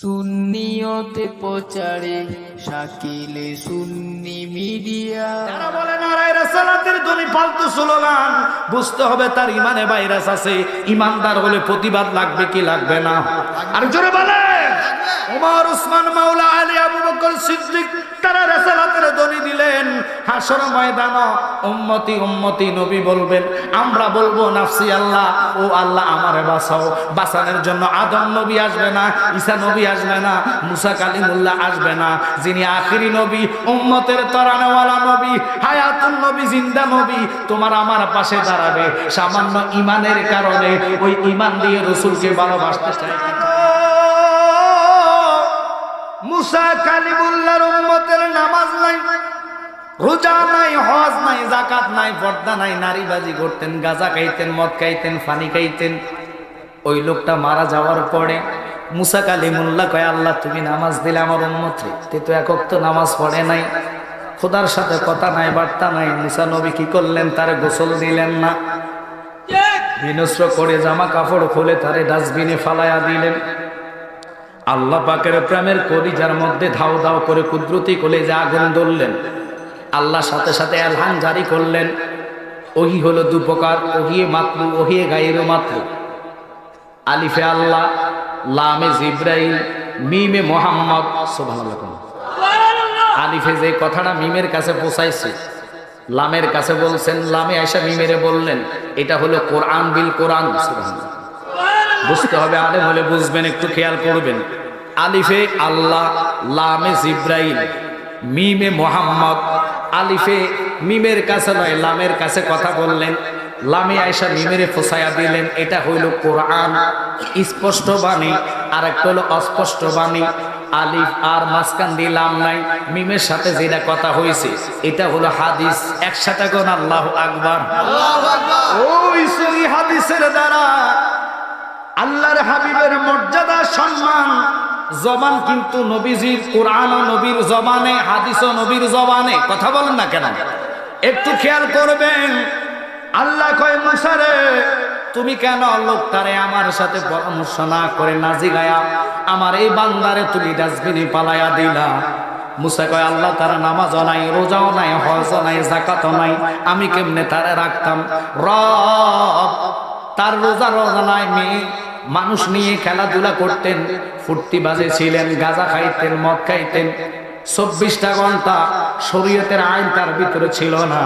সুন্নিয়তে প্রচারে শাকিলে সুন্নি মিডিয়া। যারা বলে নারায় রাসালাতের ধ্বনি ফালতু স্লোগান, বুঝতে হবে তার ইমানে ভাইরাস আছে। ইমানদার হলে প্রতিবাদ লাগবে কি লাগবে না? আর জোরে বলে ওমর উসমান, মাওলা আলী, আবু বকর সিদ্দিক, তারা রাসালাতের ধ্বনি দিলেন। হাসর ময়দান উম্মতি উম্মতি নবী বলবেন, আমরা বলব, নাফসি আল্লাহ, ও আল্লাহ আমারে বাঁচাও। বাঁচানোর জন্য আদম নবী আসবে না, ঈসা নবী আসবে না, মুসা কালিমুল্লাহ আসবে না। যিনি আখিরি নবী, উম্মতের তরানওয়ালা নবী, হায়াতুন নবী, জিন্দা নবী, তোমার আমার পাশে দাঁড়াবে। সামান্য ইমানের কারণে ওই ইমান দিয়ে রসুলকে ভালোবাসতে চাই। মুসা নামাজ নাই, রোজা নাই, হজ নাই জাকাত নাই নাই করতেন খাইতেন, মদ খাইতেন, ফানি খাইতেন। ওই লোকটা মারা যাওয়ার পরে মুসা কালিমুল্লাহ আল্লাহ, তুমি নামাজ দিলে আমার উন্মত তে তো একক তো নামাজ পড়ে নাই। খোদার সাথে কথা নাই, বার্তা নাই। মুসা নবী কি করলেন? তার গোসল দিলেন না। বিনস্র করে জামা কাপড় খুলে তারে ডাস্টবিনে ফালাইয়া দিলেন। আল্লাহ পাকের প্রেমের কলিজার মধ্যে ধাও ধাও করে কুদরতি কলেজে আগুন ধরলেন। আল্লাহ সাথে সাথে এলহান জারি করলেন। ওহি হলো দু প্রকার, ওহিয়ে মাতলু, ওহিয়ে গায়ের মাতলু। আলিফে আল্লাহ, লামে জিব্রাইল, মিমে মোহাম্মদ, সুবহানাল্লাহ আলিফে যে কথাটা মিমের কাছে পৌঁছাইছে, লামের কাছে বলছেন, লামে আয়সা মিমেরে বললেন, এটা হলো কোরআন বিল কোরআন, সুবহানাল্লাহ। বুঝতে হবে আলেম হলে বুঝবেন একটু খেয়াল করবেন। আলিফে আল্লাহ লামে জিব্রাইল মিমে মোহাম্মদ। আলিফে মিমের কাছে নয় লামের কাছে কথা বললেন। লামে আয়সা মিমেরে ফোসায়া দিলেন এটা হইল কোরআন। স্পষ্ট বাণী আর একটা হলো অস্পষ্ট বাণী। আলিফ আর মাঝখান দিলাম নাই মিমের সাথে যেটা কথা হয়েছে এটা হলো হাদিস। একসাথে কোন আল্লাহ আকবার। ওই সহি হাদিসের দ্বারা আল্লাহর হাবিবের মর্যাদা, সম্মান। জবান কিন্তু নবীজির কোরআন ও নবীর জবানে, হাদিস ও নবীর জবানে। কথা বলেন না কেন? একটু খেয়াল করবেন। আল্লাহ কয় মুসারে তুমি কেন লোকটারে আমার সাথে পরামর্শ না করে নাজি গায়া আমার এই বান্দারে তুমি ডাস্টবিনে পালায়া দিলা। মুসা কয়, আল্লাহ তারা নামাজও নাই, রোজাও নাই, হজও নাই জাকাতও নাই। আমি কেমনে তারা রাখতাম? রব তার রোজা রোজা নাই, মেয়ে। মানুষ নিয়ে খেলাধুলা করতেন, ফুর্তি বাজে ছিলেন গাঁজা খাইতেন, মদ খাইতেন। চব্বিশটা ঘণ্টা শরীয়তের আইন তার ভিতরে ছিল না।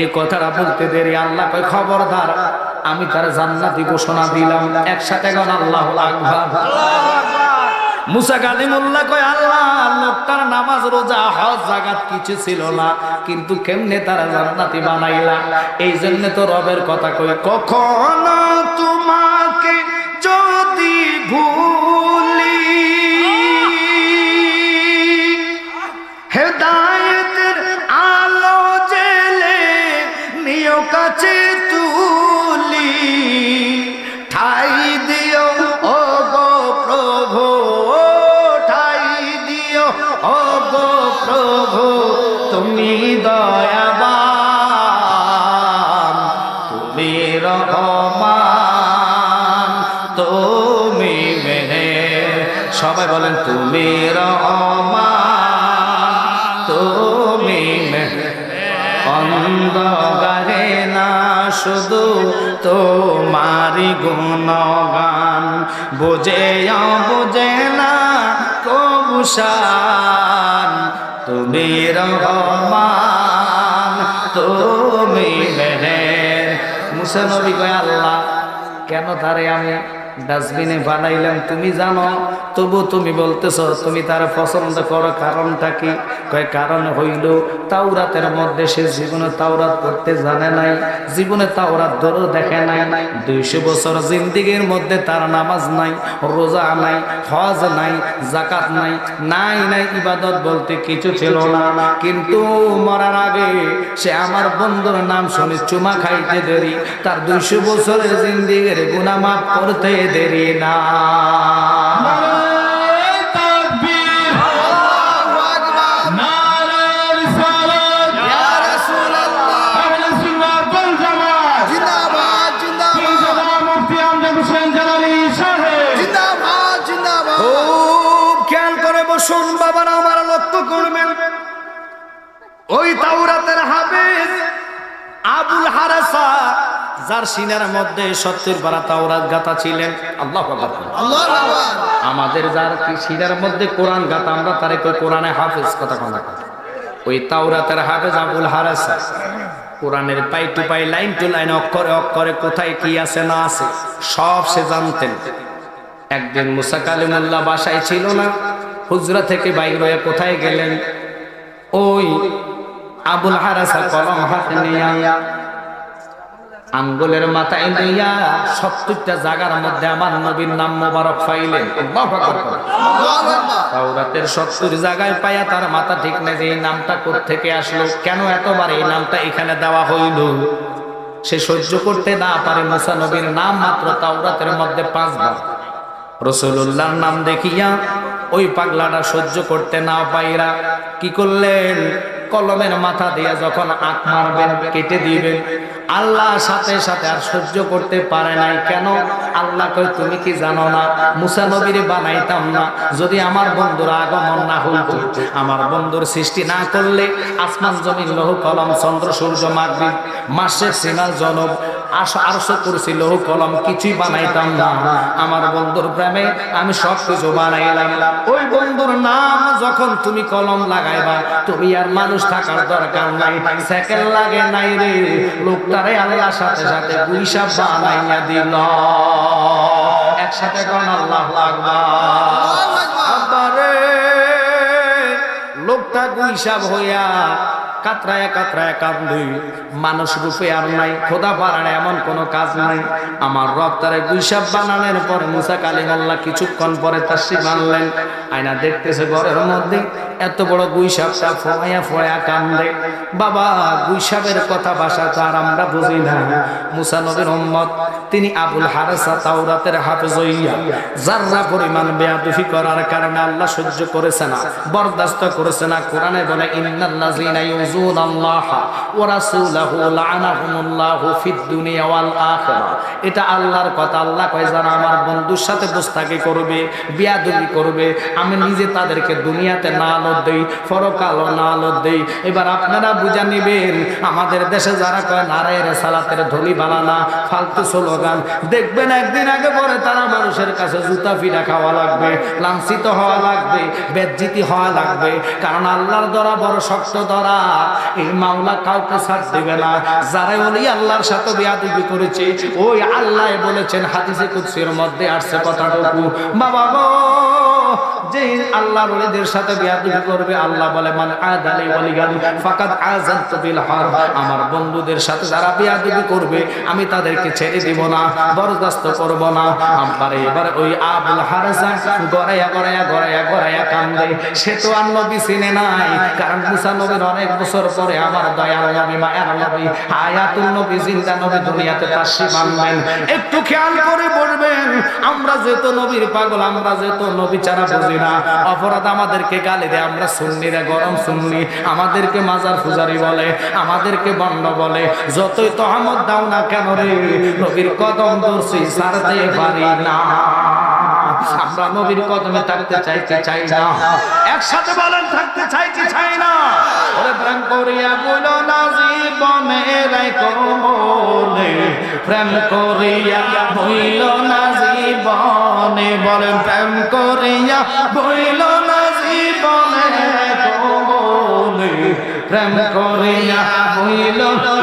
এই কথাটা বলতে দেরি, আল্লাহ খবরদার, আমি তার জান্নাতি ঘোষণা দিলাম, একসাথে গণ আল্লাহ আকবার। মুসা কালিমুল্লাহ কয়, আল্লাহ, লোকটার নামাজ, রোজা, হজ জাগাত কিছু ছিল না, কিন্তু কেমনে তারা জান্নাতি বানাইলা? এই জন্য তো রবের কথা কই কখনো তোমাকে প্রভু তুমি দয়াবান তুমি রহমান তুমি মেহে সবাই বলেন তুমি রহমান তুমি অন্ধকারে না, শুধু তোমারি গুণগান। বোঝে বোঝে না কবুসান তুমি রহমান, তুমি মেহের কয়, আল্লাহ, কেন তারে আমি ডাস্টবিনে বানাইলাম? তুমি জানো, তবু তুমি বলতেছ, তুমি তার পছন্দ করো, কারণটা কি? কয় কারণ হইল, তাওরাতের মধ্যে সে জীবনে তাওরাত পড়তে জানে নাই, জীবনে তাওরাত ধরো দেখে নাই। দুইশো বছর জিন্দিগির মধ্যে তার নামাজ নাই, রোজা নাই, হজ নাই জাকাত নাই নাই নাই ইবাদত বলতে কিছু ছিল না। কিন্তু মরার আগে সে আমার বন্ধুর নাম শুনে চুমা খাইতে দেরি, তার দুইশো বছরের জিন্দিগির গুনামাপ করতে দেরি না। ওই তাওরাতের হাফেজ আবুল হারাসা যার সিনার মধ্যে সত্তর বারা তাওরাত গাতা ছিলেন। আল্লাহ আমাদের যার সিনার মধ্যে কোরআন গাতা আমরা তার কোরআনে হাফেজ কথা কথা ওই তাওরাতের হাফেজ আবুল হারাসা কোরআনের pie to pie line to line অক্ষরে অক্ষরে কোথায় কি আছে না আছে সব সে জানতেন। একদিন মুসা কালিমুল্লাহ বাসায় ছিল না হুজরা থেকে বাইর হয়ে কোথায় গেলেন? ওই আবুল হারাসা কলম হাতে নিয়ে আঙ্গুলের মাথায় লইয়া সত্তরটা জায়গার মধ্যে আমার নবীর নাম মোবারক পাইলেন। তাওরাতের সত্তর জায়গায় পাইয়া তার মাথা ঠিক নেই যে এই নামটা থেকে আসলো, কেন এতবার এই নামটা এখানে দেওয়া হইল? সে সহ্য করতে না পারে মুসা নবীর নাম মাত্র তাওরাতের মধ্যে পাঁচবার। রসুল্লাহর নাম দেখিয়া ওই পাগলাটা সহ্য করতে না পাইরা কি করলেন? কলমের মাথা দিয়ে যখন আঁক মারবেন, কেটে দিবেন, আল্লাহ সাথে সাথে আর সহ্য করতে পারে নাই। কেন? আল্লাহ কই তুমি কি জানো না, মুসা নবীর বানাইতাম না। যদি আমার বন্ধুর আগমন না হইত, আমার বন্ধুর সৃষ্টি না করলে আসমান জমিন লৌহ কলম, চন্দ্র, সূর্য, মাগরিব, মাসের সিনাল জনব লৌহ কলম কিছুই বানাইতাম আমার বন্ধুর প্রেমে আমি সব কিছু বানাইলাম। ওই বন্ধুর নাম যখন তুমি কলম লাগাইবা, তুমি আর মানুষ থাকার দরকার নাই লাগে নাই রে। লোকটারে সাথে সাথে বানাইয়া দিল। একসাথে আল্লাহ লোকটা গুইসাব হইয়া কাতরায় কাতরায় কান্দুই। মানুষ রূপে আর নাই, খোদা পারার এমন কোনো কাজ নাই। আমার রব তারে গুইসাব বানানোর পর মুসা কালিমাল্লাহ কিছুক্ষণ পরে তার সে বানলেন আয়না দেখতেছে ঘরের মধ্যে এত বড় গুইসাবটা ফোয়া ফোয়া কান্দে। বাবা গুইসাবের কথা ভাষা তো আর আমরা বুঝি না। মুসা নবীর তিনি আবুল হারেসা তাওরাতের হাফেজ হইয়া যাররা পরিমাণ বেয়াদুফি করার কারণে আল্লাহ সহ্য করেছে না, বরদাস্ত করেছে না, কোরআনে বলে ওয়া রাসূলাহু লা'নাহুমুল্লাহু ফিদ দুনিয়া ওয়াল এটা আল্লাহর কথা, আল্লাহ কয়, যারা আমার বন্ধুর সাথে বস্তাকি করবে, বিয়াদবি করবে, আমি নিজে তাদেরকে দুনিয়াতে না আলো দেই, পরকালও না আলো দেই। এবার আপনারা বুঝা নিবেন, আমাদের দেশে যারা কয় নারায়ের সালাতের ধলি বানানা, ফালতু স্লোগান দেখবেন একদিন আগে পরে তারা মানুষের কাছে জুতা ফিরা খাওয়া লাগবে, লাঞ্ছিত হওয়া লাগবে, বেজ্জিতি হওয়া লাগবে। কারণ আল্লাহর দ্বারা বড় শক্ত দ্বারা এই মামলা কাউকে ছাড় দেবে না। যারা ওলি আল্লাহর সাথে বিয়াদবি করেছে, ওই আল্লাহ বলেছেন হাদিসে কুৎসির মধ্যে আসছে কথাটুকু। বাবা গো যে আল্লাহর ওলিদের সাথে করবে, আল্লাহ বলে আদালি ওলিগান ফাকাদ বিল আমার বন্ধুদের সাথে যারা বিয়াদবি করবে, আমি তাদেরকে ছেড়ে দিব না, বরদাস্ত করব না। আমার এবার ওই আবুল হারসা গড়াইয়া গড়াইয়া গড়াইয়া গড়াইয়া কান্দে। সে তো আর নবী চিনে নাই, কারণ মুসা নবীর অনেক বছর পরে আমার দয়াল নবী, মায়ার নবী নবী, জিন্দা নবী দুনিয়াতে একটু খেয়াল করে বলবেন, আমরা যেহেতু নবীর পাগল, আমরা যেহেতু নবী ছাড়া বুঝি না। অপরাধ আমাদেরকে গালি দেয়, আমরা সুন্নিরা গরম সুন্নি। আমাদেরকে মাজার ফুজারি বলে, আমাদেরকে বন্ড বলে। যতই তহমত দাও না কেন রে, নবীর কদম দর্শি সারতে পারি না। আমরা নবীর কদমে থাকতে চাইতে চাই না। একসাথে বলেন, থাকতে চাই কি চাই না। ওরে প্রেম করিয়া বইল না জীবনে রাইকো মনে প্রেম করিয়া বইল না জীবনে বলেন প্রেম করিয়া বইল না জীবনে প্রেম করিয়া বইল না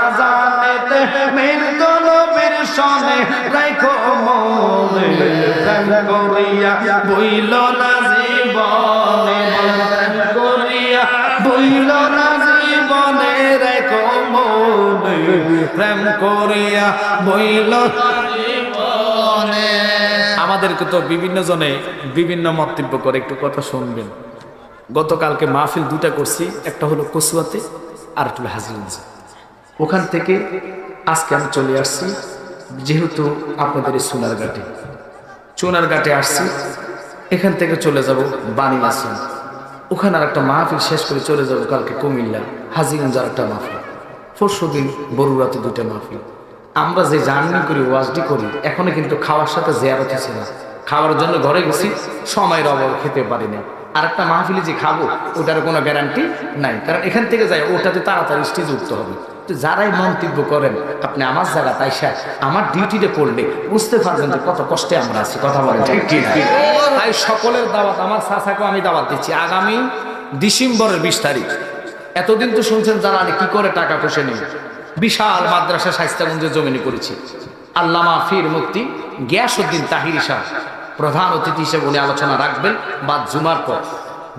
আজানেতে সনে মনে। করিয়া বইল না জীবনে করিয়া বইল না জীবনে মনে। প্রেম করিয়া বইল আমাদেরকে তো বিভিন্ন জনে বিভিন্ন মন্তব্য করে একটু কথা শুনবেন। গতকালকে মাহফিল দুটা করছি, একটা হলো কসুয়াতে আর একটা হাজিগঞ্জ ওখান থেকে আজকে আমি চলে আসছি, যেহেতু আপনাদের এই সোনার ঘাটে চুনার ঘাটে আসছি, এখান থেকে চলে যাব বানিয়াসিন ওখানে আর একটা মাহফিল শেষ করে চলে যাব কালকে কুমিল্লা হাজিগঞ্জ আর একটা মাহফিল। পরশু দিন বরুরাতে দুটো মাহফিল। আমরা যে জার্নি করি, ওয়াজডি করি, এখনও কিন্তু খাওয়ার সাথে জেয়ারত হচ্ছে না। খাওয়ার জন্য ঘরে গেছি, সময়ের অভাব খেতে পারি না আর একটা মাহফিলে যে খাব, ওটার কোনো গ্যারান্টি নাই। কারণ এখান থেকে যাই ওটাতে তাড়াতাড়ি স্টেজ উঠতে হবে। তো যারাই মন্তব্য করেন আপনি আমার জায়গা তাই স্যার আমার ডিউটিতে পড়লে বুঝতে পারবেন যে কত কষ্টে আমরা আছি কথা বলেন ঠিক তাই সকলের দাওয়াত আমার চাচাকেও আমি দাওয়াত দিচ্ছি। আগামী ডিসেম্বরের বিশ তারিখ এতদিন তো শুনছেন যারা কি করে টাকা পয়সা নেই বিশাল মাদ্রাসা স্বাস্থ্যগঞ্জে জমিনে করেছি। আল্লামা ফির মুক্তি গিয়াসুদ্দিন তাহির শাহ প্রধান অতিথি হিসেবে উনি আলোচনা রাখবেন বা জুমার পর।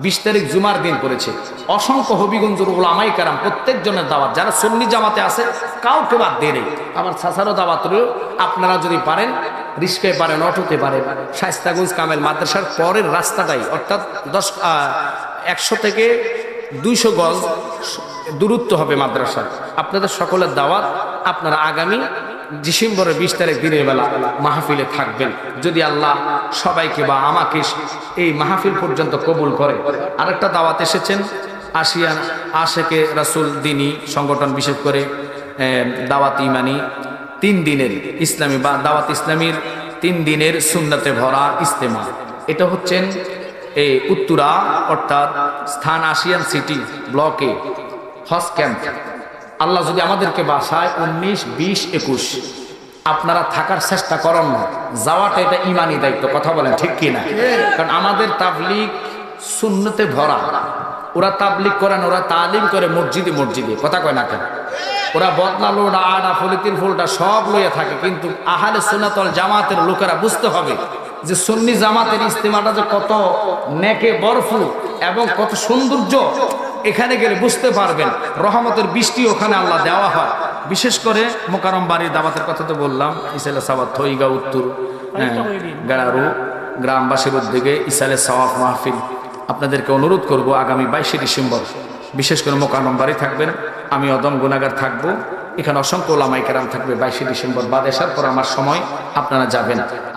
বিশ তারিখ জুমার দিন করেছে অসংখ্য হবিগঞ্জুর ওলামাই কারাম প্রত্যেকজনের দাওয়াত। যারা সন্নি জামাতে আছে, কাউকে বাদ দিয়ে নেই। আমার ছাসারও দাওয়াত রইল। আপনারা যদি পারেন, রিস্কায় পারেন, অটোতে পারেন শাইস্তাগঞ্জ কামেল মাদ্রাসার পরের রাস্তাটাই, অর্থাৎ দশ একশো থেকে দুইশো গজ দূরত্ব হবে মাদ্রাসা আপনাদের সকলের দাওয়াত, আপনারা আগামী ডিসেম্বরের বিশ তারিখ দিনের বেলা মাহফিলে থাকবেন। যদি আল্লাহ সবাইকে বা আমাকে এই মাহফিল পর্যন্ত কবুল করে। আরেকটা দাওয়াত এসেছেন, আসিয়ান আশেকে রাসুল দিনী সংগঠন বিশেষ করে দাওয়াত ইমানি, তিন দিনের ইসলামী বা দাওয়াত ইসলামীর তিন দিনের সুন্নাতে ভরা ইস্তেমা এটা হচ্ছেন এই উত্তরা, অর্থাৎ স্থান আসিয়ান সিটি ব্লকে, হজ ক্যাম্প। আল্লাহ যদি আমাদেরকে বাসায় উনিশ, বিশ, একুশ, আপনারা থাকার চেষ্টা করেন না, যাওয়াটা এটা ইমানি দায়িত্ব, কথা বলেন, ঠিক কি না কারণ আমাদের তাবলিগ শূন্যতে ভরা। ওরা তাবলিগ করেন ওরা তালিম করে মসজিদে মসজিদে, কথা কয় না কেন? ওরা বদলা লোডা আডা ফলিতির ফুলটা সব লইয়া থাকে, কিন্তু আহালে সুনাতল জামাতের লোকেরা বুঝতে হবে যে সুন্নি জামাতের ইস্তেমাটা যে কত নেকে বরফুল এবং কত সৌন্দর্য। এখানে গেলে বুঝতে পারবেন রহমতের বৃষ্টি ওখানে আল্লাহ দেওয়া হয়। বিশেষ করে মোকারম বাড়ির দাবাতের কথা তো বললাম ইসালে সাবাত থইগা উত্তর হ্যাঁ, গাড়ারু গ্রামবাসীর উদ্যোগে ইসালে সাওয়াফ মাহফিল আপনাদেরকে অনুরোধ করব আগামী বাইশে ডিসেম্বর। বিশেষ করে মোকারম বাড়ি থাকবেন আমি অদম গুণাগার থাকব এখানে অসংখ্য ওলামাই কেরাম থাকবে বাইশে ডিসেম্বর। বাদ আসার পর আমার সময় আপনারা যাবেন।